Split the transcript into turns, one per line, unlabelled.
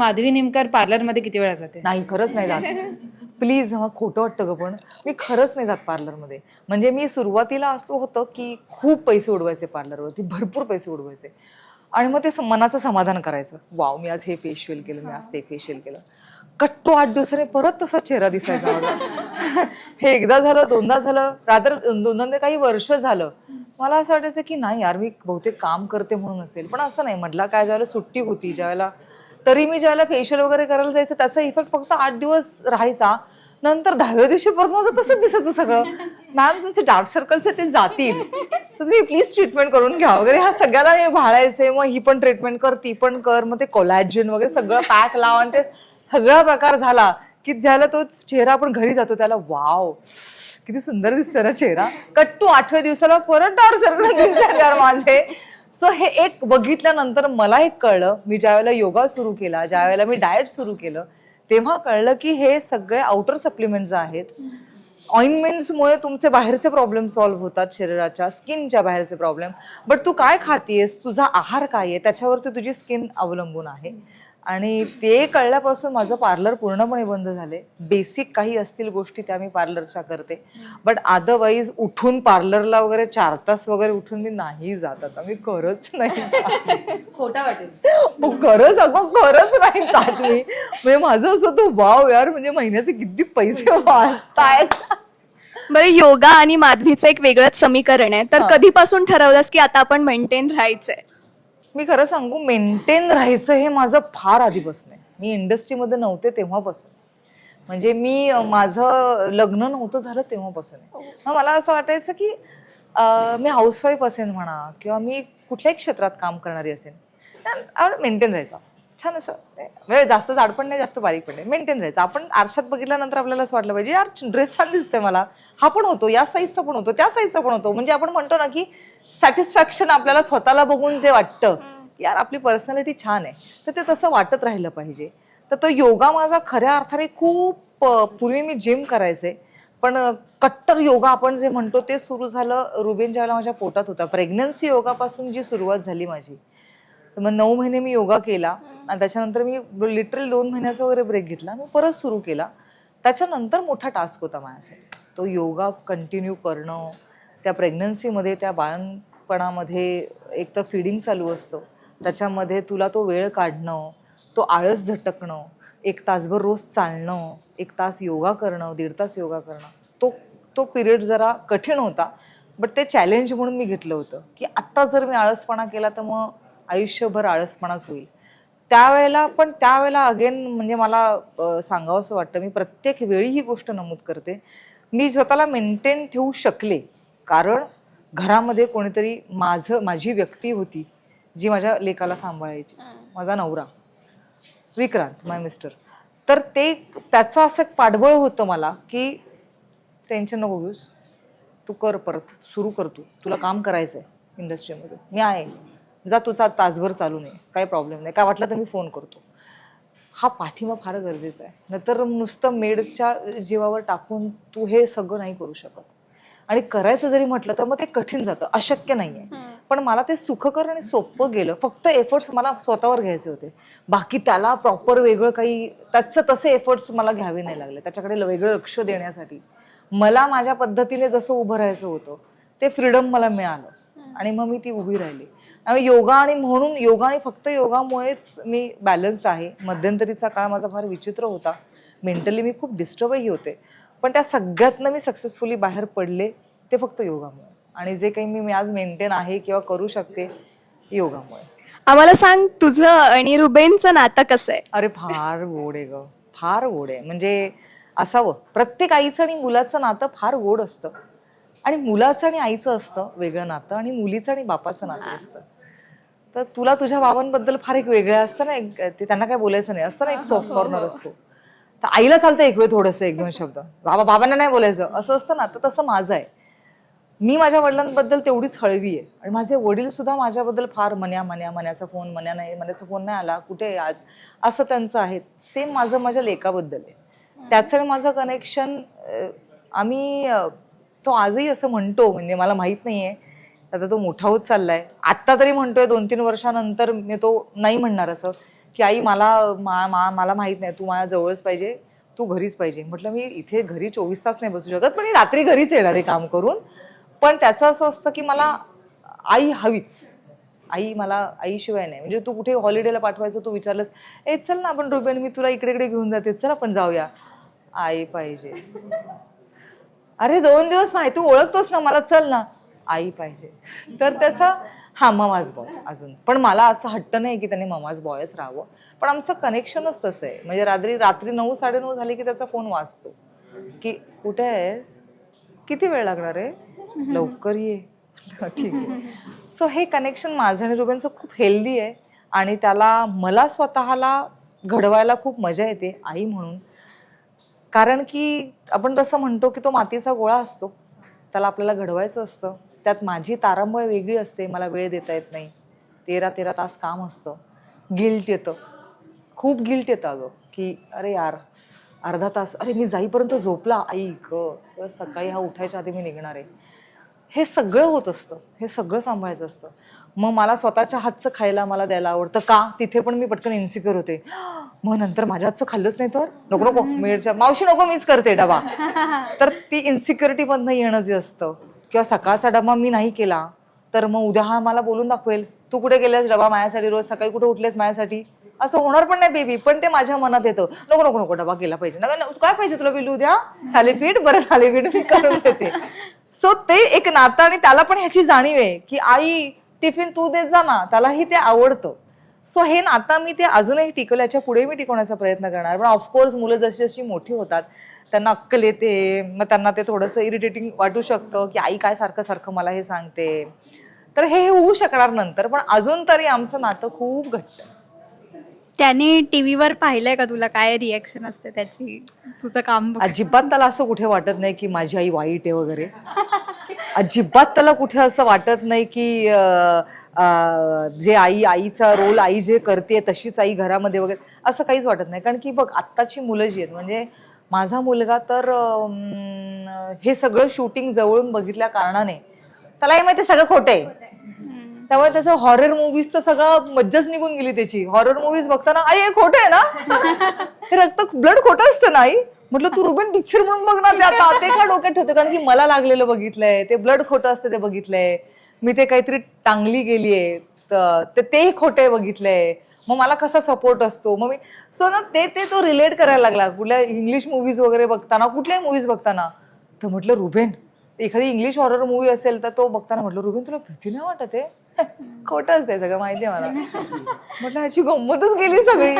माधवी निमकर पार्लरमध्ये किती वेळा जाते?
नाही खरंच नाही जात. प्लीज हा खोटं वाटतं ग पण. मी खरंच नाही जात पार्लरमध्ये. म्हणजे मी सुरुवातीला असं होतं की खूप पैसे उडवायचे पार्लरवरती भरपूर पैसे उडवायचे. आणि मग ते मनाचं समाधान करायचं. वाव मी आज हे फेशियल केलं मी आज ते फेशियल केलं. कट्टो आठ दिवसाने परत तसा चेहरा दिसायचा माझा हे एकदा झालं दोनदा झालं. रात्र दोनदा काही वर्ष झालं. मला असं वाटायचं की नाही यार मी बहुतेक काम करते म्हणून असेल. पण असं नाही. म्हटलं काय ज्यावेळेला सुट्टी होती ज्यावेळेला तरी मी ज्यावेळेला फेशियल वगैरे करायला जायचं त्याचा इफेक्ट फक्त आठ दिवस राहायचा. नंतर दहाव्या दिवशी परत माझं तसंच दिसायचं सगळं. मॅम तुमचे डार्क सर्कल्स आहेत ते जातील. तर तुम्ही प्लीज ट्रीटमेंट करून घ्या वगैरे. ह्या सगळ्याला हे भाळायचे मग ही पण ट्रीटमेंट कर ती पण कर. मग ते कोलॅजिन वगैरे सगळं पॅक लाव. आणि ते सगळा प्रकार झाला की ज्याला तो चेहरा आपण घरी जातो त्याला वाव किती सुंदर दिसतो ना चेहरा. कट्टू आठव्या दिवसाला परत डार्क सर्कल दिसतात यार माझे. सो हे एक बघितल्यानंतर मला एक कळलं मी ज्यावेळेला योगा सुरू केला ज्यावेळेला मी डाएट सुरू केलं तेव्हा कळलं की हे सगळे आउटर सप्लिमेंट्स आहेत. ऑइनमेंट्समुळे तुमचे बाहेरचे प्रॉब्लेम सॉल्व्ह होतात शरीराच्या स्किनच्या बाहेरचे प्रॉब्लेम बट तू काय खातीयस? तुझा आहार काय आहे? त्याच्यावरती तुझी स्किन अवलंबून आहे. आणि ते कळल्यापासून माझं पार्लर पूर्णपणे बंद झाले. बेसिक काही असतील गोष्टी त्या मी पार्लरच्या करते. बट अदरवाईज उठून पार्लरला वगैरे चार तास वगैरे उठून मी नाही जात आता. मी खरंच नाही जात.
खोटा वाटेल.
मग खरंच अगं खरंच नाही जात मी. म्हणजे माझं असं होतं वाव यार म्हणजे महिन्याचे किती पैसे वाचतायत.
बरं योगा आणि माधवीचं एक वेगळंच समीकरण आहे. तर कधीपासून ठरवलंस की आता आपण मेंटेन राहायचंय?
मी खरं सांगू मेंटेन राहायचं हे माझं फार आधीपासून आहे मी इंडस्ट्रीमध्ये नव्हते तेव्हापासून. म्हणजे मी माझं लग्न नव्हतं झालं तेव्हापासून. आहे मग मला असं वाटायचं की मी हाऊसवाईफ असेन म्हणा किंवा मी कुठल्याही क्षेत्रात काम करणारी असेन मेंटेन राहायचा. छान असं म्हणजे जास्त जाड पण नाही जास्त बारीक पण नाही. मेंटेन राहायचं. आपण आरशात बघितल्यानंतर आपल्याला असं वाटलं पाहिजे यार ड्रेस छान दिसतोय मला. हा पण होतो या साईजचा पण होतो त्या साईजचा पण होतो. म्हणजे आपण म्हणतो ना की सॅटिस्फॅक्शन आपल्याला स्वतःला बघून जे वाटतं यार आपली पर्सनॅलिटी छान आहे. तर ते तसं वाटत राहिलं पाहिजे. तर तो योगा माझा खऱ्या अर्थाने खूप पूर्वी मी जिम करायचे. पण कट्टर योगा आपण जे म्हणतो ते सुरू झालं रुबेन ज्यावेळेला माझ्या पोटात होता. प्रेग्नन्सी योगापासून जी सुरुवात झाली माझी तर मग नऊ महिने मी योगा केला आणि त्याच्यानंतर मी लिटरल दोन महिन्याचा वगैरे ब्रेक घेतला. मी परत सुरू केला. त्याच्यानंतर मोठा टास्क होता माझ्यासाठी. तो योगा कंटिन्यू करणं त्या प्रेग्नन्सीमध्ये त्या बाळणपणामध्ये एक तर फिडिंग चालू असतं. त्याच्यामध्ये तुला तो वेळ काढणं तो आळस झटकणं एक तासभर रोज चालणं एक तास योगा करणं दीड तास योगा करणं. तो तो पिरियड जरा कठीण होता. बट ते चॅलेंज म्हणून मी घेतलं होतं. की आत्ता जर मी आळसपणा केला तर मग आयुष्यभर आळसपणाच होईल. त्यावेळेला पण त्यावेळेला अगेन म्हणजे मला सांगावं असं वाटतं मी प्रत्येक वेळी ही गोष्ट नमूद करते. मी स्वतःला मेंटेन ठेवू शकले कारण घरामध्ये कोणीतरी माझं माझी व्यक्ती होती जी माझ्या लेकाला सांभाळायची. माझा नवरा विक्रांत माय मिस्टर तर ते त्याचं असं एक पाठबळ होतं मला की टेन्शन नको घेऊस. तू कर परत सुरू कर तू. तुला काम करायचं आहे इंडस्ट्रीमध्ये मी आहे. जा तुझा तासभर चालू नये काही प्रॉब्लेम नाही. काय वाटलं तर मी फोन करतो. हा पाठिंबा फार गरजेचा आहे. नाहीतर नुसतं मेडच्या जीवावर टाकून तू हे सगळं नाही करू शकत. आणि करायचं जरी म्हटलं तर मग ते कठीण जातं. अशक्य नाहीये. पण मला ते सुखकर आणि सोपं गेलं. फक्त एफर्ट्स मला स्वतःवर घ्यायचे होते. बाकी त्याला प्रॉपर वेगळं काही त्याचं तसे एफर्ट्स मला घ्यावे नाही लागले. त्याच्याकडे वेगळं लक्ष देण्यासाठी. मला माझ्या पद्धतीने जसं उभं राहायचं होतं ते फ्रीडम मला मिळालं. आणि मग मी ती उभी राहिली. आणि योगा आणि म्हणून योगा आणि फक्त योगामुळेच मी बॅलन्स्ड आहे. मध्यंतरीचा काळ माझा फार विचित्र होता. मेंटली मी खूप डिस्टर्बही होते. पण त्या सगळ्यातनं मी सक्सेसफुली बाहेर पडले ते फक्त योगामुळे. आणि जे काही मी मी आज मेंटेन आहे किंवा करू शकते योगामुळे.
आम्हाला सांग तुझं आणि रुबेनचं नातं कसं आहे?
अरे फार गोड आहे ग. फार गोड आहे. म्हणजे असावं. प्रत्येक आईचं आणि मुलाचं नातं फार गोड असतं. आणि मुलाचं आणि आईचं असतं वेगळं नातं आणि मुलीचं आणि बापाचं नातं असतं. तर तुला तुझ्या बाबांबद्दल फार एक वेगळं असतं ना एक ते त्यांना काय बोलायचं नाही असतं ना एक सॉफ्ट कॉर्नर असतो. तर आईला चालतं एक वेळ थोडंसं एक दोन शब्द. बाबा बाबांना नाही बोलायचं. असं असतं ना तर तसं माझं आहे. मी माझ्या वडिलांबद्दल तेवढीच हळवी आहे. आणि माझे वडील सुद्धा माझ्याबद्दल फार मन्या मन्या मन्याचा फोन मन्या नाही मन्याचा फोन नाही आला. कुठे आहे आज? असं त्यांचं आहे. सेम माझं माझ्या लेखाबद्दल आहे. त्याचं माझं कनेक्शन आम्ही तो आजही असं म्हणतो म्हणजे मला माहीत नाही आहे आता तो मोठा होत चाललाय. आत्ता तरी म्हणतोय दोन तीन वर्षानंतर मी तो नाही म्हणणार असं की आई मला मा, मा- मला माहीत नाही तू माझ्या जवळच पाहिजे तू घरीच पाहिजे. म्हटलं मी इथे घरी चोवीस तास नाही बसू शकत पण मी रात्री घरीच येणार आहे काम करून. पण त्याचं असं असतं की मला आई हवीच. आई मला आईशिवाय नाही. म्हणजे तू कुठे हॉलिडेला पाठवायचं तू विचारलंस ए चल ना आपण रुबेन मी तुला इकडे इकडे घेऊन जाते. चल आपण जाऊया. आई पाहिजे. अरे दोन दिवस माहिती ओळखतोस ना मला चल ना. आई पाहिजे. तर त्याचा हा ममाज बॉय अजून. पण मला असं हट्ट नाही की त्याने ममाज बॉयच राहावं. पण आमचं कनेक्शनच तसं आहे. म्हणजे रात्री रात्री नऊ साडेनऊ झाली की त्याचा फोन वाजतो की कुठे आहेस? किती वेळ लागणार आहे? लवकर ये. ठीक आहे. सो हे कनेक्शन माझं आणि रुबेनचं खूप हेल्दी आहे. आणि त्याला मला स्वतःला घडवायला खूप मजा येते आई म्हणून. कारण की आपण तसं म्हणतो की तो मातीचा गोळा असतो. त्याला आपल्याला घडवायचं असतं. त्यात माझी तारांबळ वेगळी असते मला वेळ देता येत नाही. तेरा तेरा तास काम असतं. गिल्ट येतं. खूप गिल्ट येतं अगं की अरे यार अर्धा तास अरे मी जाईपर्यंत झोपला. आई ग सकाळी हा उठायच्या आधी मी निघणार आहे. हे सगळं होत असतं. हे सगळं सांभाळायचं असतं. मग मला स्वतःच्या हातचं खायला मला द्यायला आवडतं का? तिथे पण मी पटकन इन्सिक्युअर होते. मग नंतर माझ्या हातचं खाल्लंच नाही तर? नको नको मिळच्या मावशी नको मीच करते डबा. तर ती इन्सिक्युरिटी मधनं येणं जे असतं. किंवा सकाळचा डबा मी नाही केला तर मग उद्या हा मला बोलून दाखवेल तू कुठे गेलेस डबा माझ्यासाठी? रोज सकाळी कुठे उठलेस माझ्यासाठी? असं होणार पण नाही बेबी पण ते माझ्या मनात येतं नको नको नको डबा केला पाहिजे. नका काय पाहिजे तुला बिलू उद्या? थालीपीठ? बरं थालीपीठ मी करून देते. सो ते एक नातं आणि त्याला पण ह्याची जाणीव आहे की आई टिफिन तू देत जा ना त्यालाही ते आवडतं. सो हे नातं मी ते अजूनही टिकवल्याच्या पुढे मी टिकवण्याचा प्रयत्न करणार. पण ऑफकोर्स मुलं जशी जशी मोठी होतात त्यांना अक्कल येते मग त्यांना ते थोडंसं इरिटेटिंग वाटू शकतं की आई काय सारखं सारखं मला हे सांगते तर हे होऊ शकणार नंतर पण अजून तरी आमचं नातं खूप घट्ट.
त्याने टीव्हीवर पाहिलंय का तुला काय रिॲक्शन असते त्याची तुझं काम बघ.
अजिबात त्याला असं कुठे वाटत नाही की माझी आई वाईट आहे वगैरे अजिबात त्याला कुठे असं वाटत नाही की अं, अं, जे आई आईचा रोल आई जे करते तशीच आई घरामध्ये वगैरे असं काहीच वाटत नाही कारण की बघ आत्ताची मुलं जी आहेत म्हणजे माझा मुलगा तर हे सगळं शूटिंग जवळून बघितल्या कारणाने त्यालाही माहिती सगळं खोटं आहे. त्यामुळे त्याचं हॉरर मुव्हीजचं सगळं मज्जाच निघून गेली त्याची. हॉरर मुव्हीज बघताना आई हे खोटं आहे ना? हे रक्त ब्लड खोटं असतं ना आई? म्हटलं तू रुबेन पिक्चर म्हणून बघ ना ते आता ते का डोक्यात ठेवते? कारण की मला लागलेलं बघितलंय ते ब्लड खोटं असतं ते बघितलंय. मी ते काहीतरी टांगली गेलीये तर ते- तेही खोटं बघितलंय. मग मला कसा सपोर्ट असतो? मग मी सो ना ते ते तो रिलेट करायला लागला. कुठल्या इंग्लिश मुव्हीज वगैरे बघताना कुठल्याही मुव्हीज बघताना. तर म्हटलं रुबेन एखादी इंग्लिश हॉरर मूवी असेल तर तो बघताना म्हटलं रुबेन तुला भीती नाही वाटत आहे खोटंच ते सगळं माहिती आहे मला. म्हटलं ह्याची गंमतच गेली सगळी.